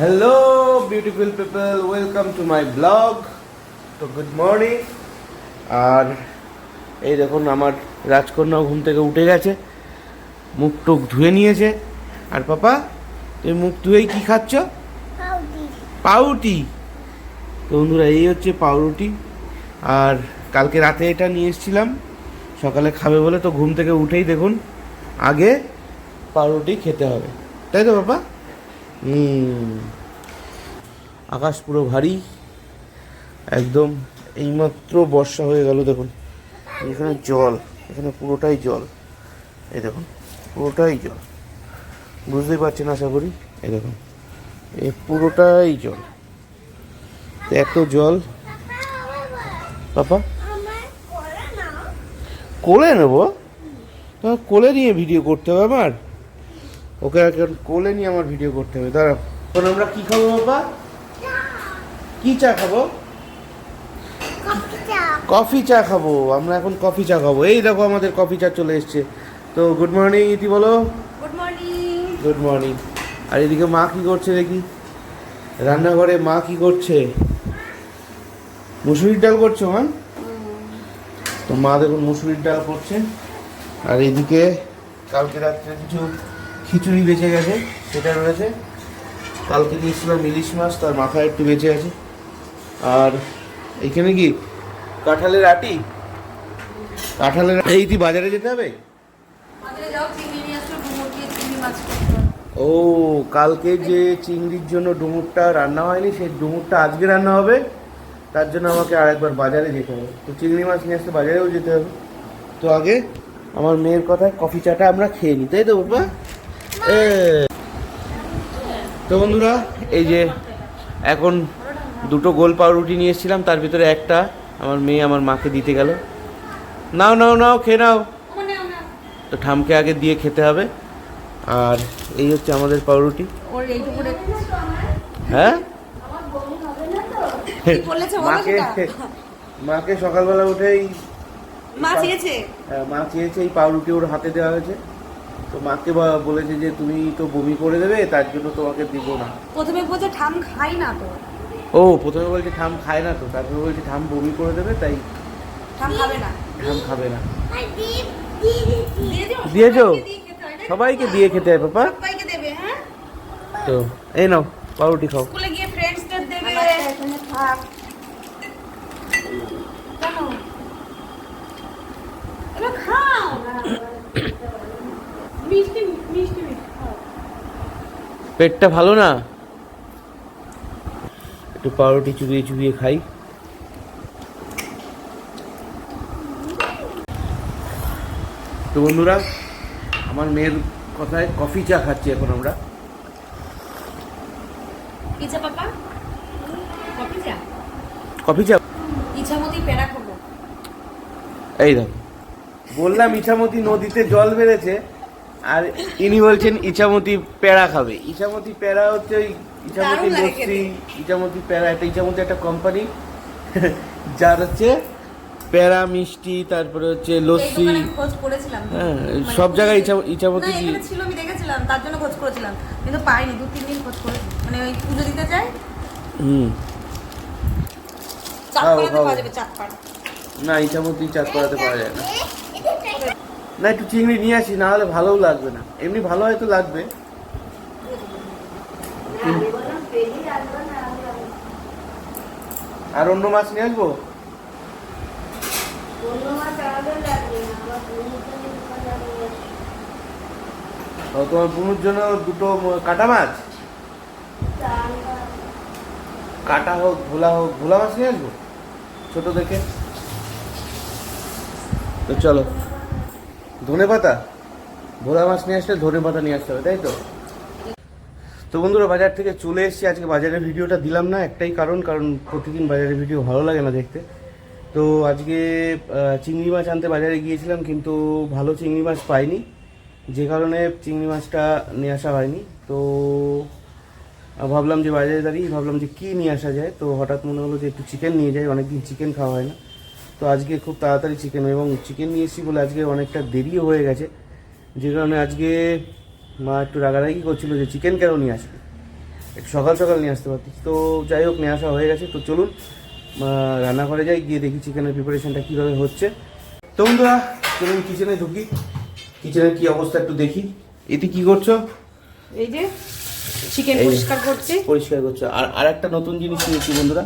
Hello beautiful people welcome to my vlog তো good morning আর এই দেখুন আমার রাজকন্যাও ঘুম থেকে উঠে গেছে। মুখ টুক ধুয়ে নিয়েছে। আর পাপা তুমি মুখ ধুয়েই কি খাচ্ছ? পাউরুটি। তো বন্ধুরা এই হচ্ছে পাউরুটি। আর কালকে রাতে এটা নিয়ে এসেছিলাম। সকালে খাবে বলে তো ঘুম থেকে উঠেই দেখুন আগে পাউরুটি খেতে হবে। তাই তো বাবা আকাশ পুরো ভারী। একদম এইমাত্র বর্ষা হয়ে গেল, দেখুন। এখানে জল, এখানে পুরোটাই জল। এই দেখুন, পুরোটাই জল। বুঝতেই পারছেন আশা করি? এই দেখুন, এ পুরোটাই জল। এত জল। পাপা? কোলে নেব? কোলে নিয়ে ভিডিও করতে হবে আমার? ওকে এখন কোলে নিয়ে আমার ভিডিও করতে হবে দাঁড়া এখন আমরা কি খাব বাবা? কি চা খাব? কফি চা খাব আমরা এখন কফি চা খাব। এই দেখো আমাদের কফি চা চলে এসছে। তো গুড মর্নিং ইতি বলো। গুড মর্নিং গুড মর্নিং আর এদিকে মা কি করছে দেখি? রান্নাঘরে মা কি করছে? মুসুরির ডাল করছ মা? তো মা দেখুন মুসুরির ডাল করছে। আর এদিকে কালকে রাত্রে কিছু খিচুড়ি বেঁচে গেছে সেটা রয়েছে। কালকে দিয়েছিলাম ইলিশ মাছ তার মাথায় একটু বেঁচে আছে। আর এখানে কি? কাঁঠালের আটি? কাঁঠালের এই তুই বাজারে যেতে হবে। ও কালকে যে চিংড়ির জন্য ডুমুরটা রান্না হয়নি সেই ডুমুরটা আজকে রান্না হবে। তার জন্য আমাকে আরেকবার বাজারে যেতে হবে। তো চিংড়ি মাছ নিয়ে আসতে বাজারেও যেতে হবে। তো আগে আমার মেয়ের কথায় কফি চাটা আমরা খেয়ে নিই তাই তো বাবা। তো বন্ধুরা এই যে এখন দুটো গোল পাউরুটি নিয়ে এসেছিলাম তার ভিতরে একটা আমার মেয়ে আমার মাকে দিতে গেল। নাও নাও নাও খেয়ে নাও। তো ঠামকে আগে দিয়ে খেতে হবে। আর এই হচ্ছে আমাদের পাউরুটি। হ্যাঁ? মাকে? মাকে সকালবেলা উঠেই মা চেয়েছে? মা চেয়েছে এই পাউরুটি ওর হাতে দেওয়া হয়েছে। তো মাকে বলেছে যে তুমি তো বমি করে দেবে তার জন্য তোমাকে দিব না। প্রথমে বলছে ঠাম খাই না তো। ও প্রথমে বলছে ঠাম খায় না তো তারপরে বলছে ঠাম বমি করে দেবে তাই ঠাম খাবে না। ঠাম খাবে না। দিয়েছ? সবাইকে দিয়ে খেতে হয়, তাই তো? সবাইকে দিয়ে খেতে হয় পাপা। সবাইকে দেবে হ্যাঁ? তো এই নাও পাউরুটি খাও। স্কুলে গিয়ে ফ্রেন্ডসদের দেবে। এখানে থাক। কেন? খাও। মিষ্টি মিষ্টি মিষ্টি পেটটা ভালো না? একটু পাউরুটি চুবিয়ে চুবিয়ে খাই। তো বন্ধুরা আমার মেয়ের কথায় কফি চা খাচ্ছি এখন আমরা। ইচ্ছা পাপা? কফি চা? কফি চা? ইচ্ছামতি পেড়া খাব। এই দেখো। বললাম ইছামতি নদীতে জল বেড়েছে। আর ইনি বলছেন ইছামতি পেড়া খাবে। ইছামতি পেড়া হচ্ছে ওই লাগে লস্যি ইছামতি পেড়া একটা ইছামতি একটা কোম্পানি যার হচ্ছে পেড়া মিষ্টি তারপরে হচ্ছে লস্যি। হ্যাঁ মানে সব জায়গায় না, দিয়ে। ছিল আমি দেখেছিলাম তার জন্য খোঁজ করেছিলাম। কিন্তু পাইনি দু তিন দিন খোঁজ করেছি। মানে ওই পুজো দিতে যাই হুম। চাঁদ পাওয়া চাঁদ না ইছামতি চাষ করাতে পারা যায় না। না, একটু চিংড়ি নিয়ে আসি, না হলে ভালোও লাগবে না। এমনি ভালো হয়তো লাগবে। আর অন্য মাছ নিয়ে আসব? তোমার বুনুর জন্য দুটো কাটা মাছ? কাটা হোক, ভোলা হোক, ভোলা মাছ নিয়ে আসব? ছোট দেখে। তো চলো। ধনে পাতা? ভোলা মাছ নিয়ে আসলে ধনে পাতা নিয়ে আসতে হবে, তাই তো? তো বন্ধুরা, বাজার থেকে চলে এসেছি। আজকে বাজারের ভিডিওটা দিলাম না, একটাই কারণ কারণ প্রতিদিন বাজারের ভিডিও ভালো লাগে না দেখতে। তো আজকে চিংড়ি মাছ আনতে বাজারে গিয়েছিলাম, কিন্তু ভালো চিংড়ি মাছ পাইনি। যে কারণে চিংড়ি মাছটা নিয়ে আসা হয়নি। তো ভাবলাম যে বাজারে দাঁড়িয়ে ভাবলাম যে কী নিয়ে আসা যায়। তো হঠাৎ মনে হলো যে একটু চিকেন নিয়ে যাই, অনেকদিন চিকেন খাওয়া হয় না। তো আজকে খুব তাড়াতাড়ি চিকেন এবং চিকেন নিয়ে এসেছি বলে আজকে অনেকটা দেরিও হয়ে গেছে। যে কারণে আজকে মা একটু রাগারাগি করছিল যে চিকেন কেন নিয়ে আসবে? একটু সকাল সকাল নিয়ে আসতে পারতিস। তো যাই হোক নিয়ে আসা হয়ে গেছে। তো চলুন রান্নাঘরে যাই গিয়ে দেখি চিকেনের প্রিপারেশনটা কীভাবে হচ্ছে। তো বন্ধুরা চলুন কিচেনে ঢুকি। কিচেনের কি অবস্থা একটু দেখি। এতে কি করছ? এই যে চিকেন পরিষ্কার করছি। পরিষ্কার করছ। আর আর একটা নতুন জিনিস নিয়েছি বন্ধুরা।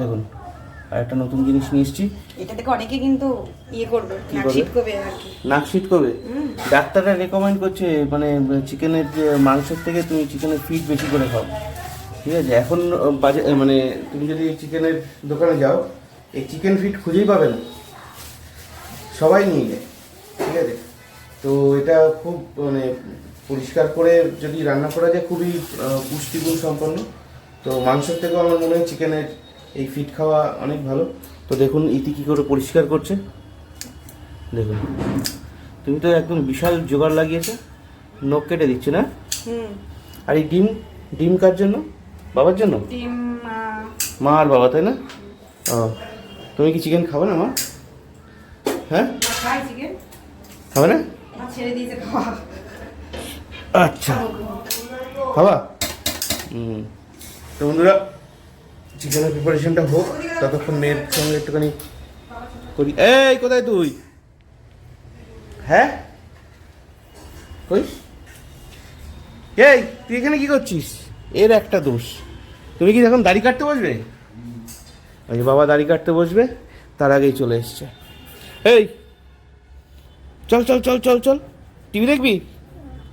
দেখুন। আর একটা নতুন জিনিস নিয়ে এসেছি। এটা থেকে অনেকে কিন্তু ইয়ে করবে নাক করবে? আর কি। নাক ডাক্তাররা রেকমেন্ড করছে মানে চিকেনের মাংসের থেকে তুমি চিকেনের ফিট বেশি করে খাও। ঠিক আছে? এখন বাজে মানে তুমি যদি চিকেনের দোকানে যাও এই চিকেন ফিট খুঁজেই পাবে না। সবাই নিয়ে যায় ঠিক আছে? তো এটা খুব মানে পরিষ্কার করে যদি রান্না করা যায় খুবই পুষ্টিগুণ সম্পন্ন। তো মাংসের থেকেও আমার মনে হয় চিকেনের এই ফিট খাওয়া অনেক ভালো। তো দেখুন ইতি কী করে পরিষ্কার করছে। দেখুন তুমি তো একদম বিশাল জোগাড় লাগিয়েছো। নখ কেটে দিচ্ছে না? আর এই ডিম ডিম কার জন্য? বাবার জন্য? মা। আর বাবা তাই না? ও তুমি কি চিকেন খাবে না মা? হ্যাঁ? খাবে না? খাওয়া। আচ্ছা। খাবা? হুম। তো বন্ধুরা চিকেনের প্রিপারেশনটা হোক ততক্ষণ মেয়ের সঙ্গে একটুখানি করি। এই কোথায় তুই? হ্যাঁ? কই? এই তুই এখানে কি করছিস? এর একটা দোষ। তুমি কি এখন দাড়ি কাটতে বসবে? ওই বাবা দাড়ি কাটতে বসবে তার আগেই চলে এসছে। এই চল চল চল চল চল। টিভি দেখবি?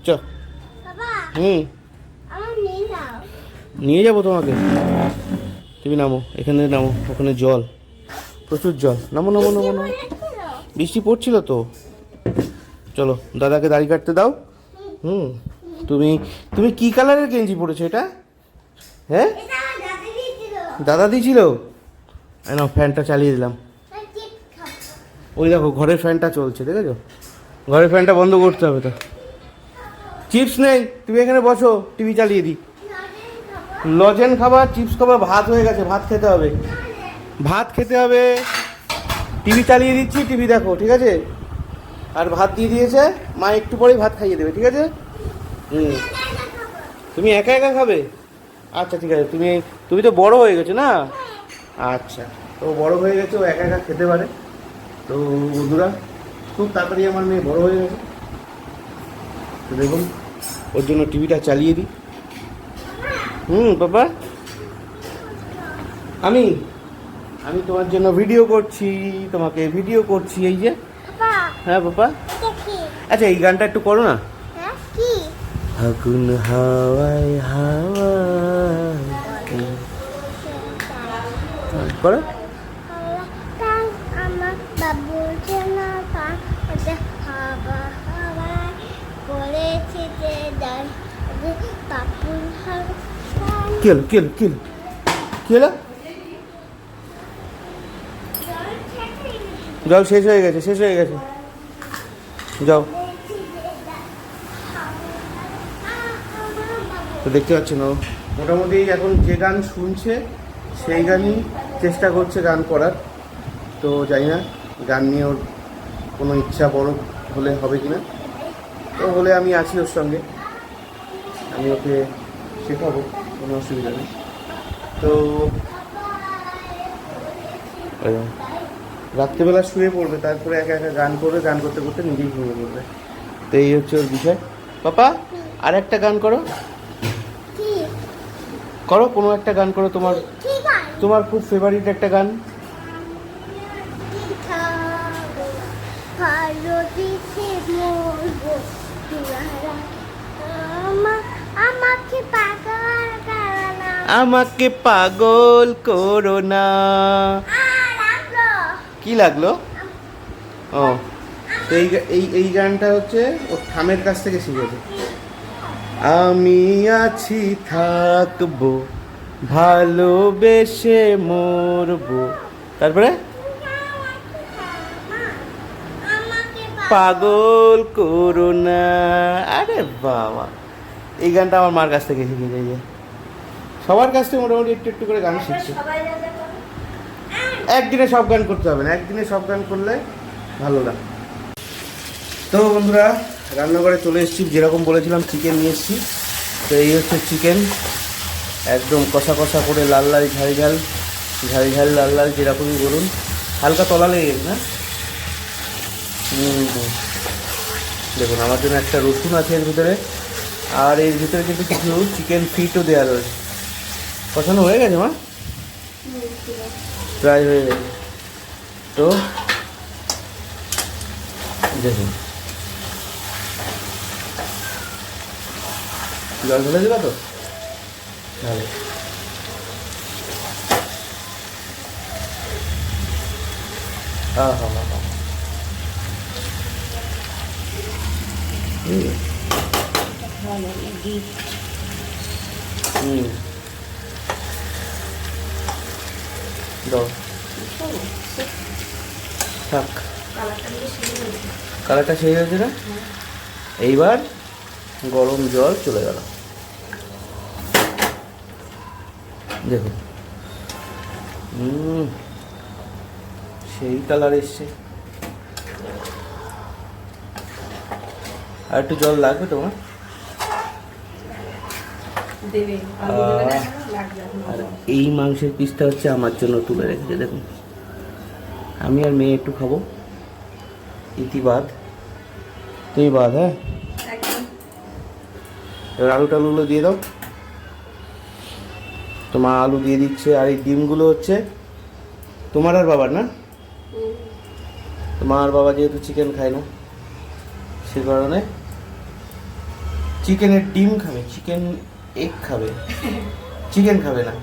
চল। হুম। নিয়ে যাব তোমাকে। তুমি নামো, এখানে নামো, ওখানে জল। প্রচুর জল। নামো নামো নামো নামো। বৃষ্টি পড়ছিল তো। চলো, দাদাকে দাড়ি কাটতে দাও। হুম, তুমি তুমি কি কালারের গেঞ্জি পরেছো এটা? হ্যাঁ? দাদি দিয়েছিল। নাও, ফ্যানটা চালিয়ে দিলাম। ওই দেখো, ঘরের ফ্যানটা চলছে, দেখেছ? ঘরের ফ্যানটা বন্ধ করতে হবে তো। চিপস নেই, তুমি এখানে বসো, টিভি চালিয়ে দিই। লজেন খাবার, চিপস খাবার, ভাত হয়ে গেছে, ভাত খেতে হবে। ভাত খেতে হবে, টিভি চালিয়ে দিচ্ছি, টিভি দেখো, ঠিক আছে? আর ভাত দিয়ে দিয়েছে, মা একটু পরেই ভাত খাইয়ে দেবে, ঠিক আছে? হুম। তুমি একা একা খাবে? আচ্ছা ঠিক আছে, তুমি তুমি তো বড় হয়ে গেছো না? আচ্ছা তো বড় হয়ে গেছে, ও একা একা খেতে পারে। তো বন্ধুরা, খুব তাড়াতাড়ি আমার মেয়ে বড় হয়ে গেছে। দেখুন, ওর জন্য টিভিটা চালিয়ে দিই। হুম বাবা। আমি আমি তোমার জন্য ভিডিও করছি তোমাকে ভিডিও করছি এই যে। হ্যাঁ বাবা। আচ্ছা এই গানটা একটু করো না। হাগুন কি? আগুন হাওয়ায় হাওয়ায়। করো কাল আমার বাবু চেনা কান ওটা হাওয়া হাওয়ায় পড়েছে যে ডাল যে বাবুর হাওয়া কি হলো কি হলো কি জল শেষ হয়ে গেছে, শেষ হয়ে গেছে। যাও। তো দেখতে পাচ্ছেন ও। মোটামুটি এখন যে গান শুনছে, সেই গানই চেষ্টা করছে গান করার। তো জানি না, গান নিয়ে ওর কোনো ইচ্ছা বড় হলে হবে কি না তো হলে আমি আছি ওর সঙ্গে। আমি ওকে শেখাবো। কোনো অসুবিধা নেই। তো। রাত্রেবেলা শুয়ে পড়বে তারপরে একা একা গান করবে গান করতে করতে নিজেই ঘুমিয়ে পড়বে। তো এই হচ্ছে ওর বিষয়। পাপা আর একটা গান করো। করো কোনো একটা গান করো তোমার তোমার খুব ফেভারিট একটা গান। আমাকে পাগল কারণা আমাকে পাগল করো না। কি লাগল? ও, এই এই এই গানটা হচ্ছে ও থামের কাছ থেকে শিখেছে। আমি আছি, থাকব, ভালোবেসে মরবো। তারপরে? পাগল করো না। আরে বাবা, এই গানটা আমার মার কাছ থেকে শিখে যাই সবার কাছ থেকে মোটামুটি একটু একটু করে গান শিখছে। একদিনে সব গান করতে হবে না একদিনে সব গান করলে ভালো না। তো বন্ধুরা রান্নাঘরে চলে এসেছি যেরকম বলেছিলাম চিকেন নিয়ে এসেছি। তো এই হচ্ছে চিকেন একদম কষা কষা করে লাল লাল ঝাল ঝাল ঝাল ঝাল লাল লাল যেরকমই বলুন। হালকা তলা লেগে গেছে না। দেখুন আমার জন্য একটা রসুন আছে এর ভিতরে আর এর ভিতরে কিন্তু কিছু চিকেন ফিটও দেওয়া রয়েছে। কষানো হয়ে গেছে মা? প্রায় হয়ে গেছে। তো দেখুন। জল ঢেলে দেবা তো? ভালো হ্যাঁ হ্যাঁ হ্যাঁ হ্যাঁ হুম হুম। দাও। থাক। কালারটা সেই হয়েছে না? এইবার গরম জল চলে গেল। দেখুন। সেই কালার এসছে। আর একটু জল লাগবে তোমার? দেবে। আর এই মাংসের পিসটা হচ্ছে আমার জন্য তুলে রেখেছে, দেখুন। আমি আর মেয়ে একটু খাব। ইতিবাদ। তুই বাদ হ্যাঁ? এবার আলু টালুগুলো দিয়ে দাও। তোমার আলু দিয়ে দিচ্ছে, আর এই ডিমগুলো হচ্ছে তোমার আর বাবার, না? তোমার বাবা যেহেতু চিকেন খায় না, সে কারণে চিকেনের ডিম খাবে চিকেন এগ খাবে। চিকেন খাবে না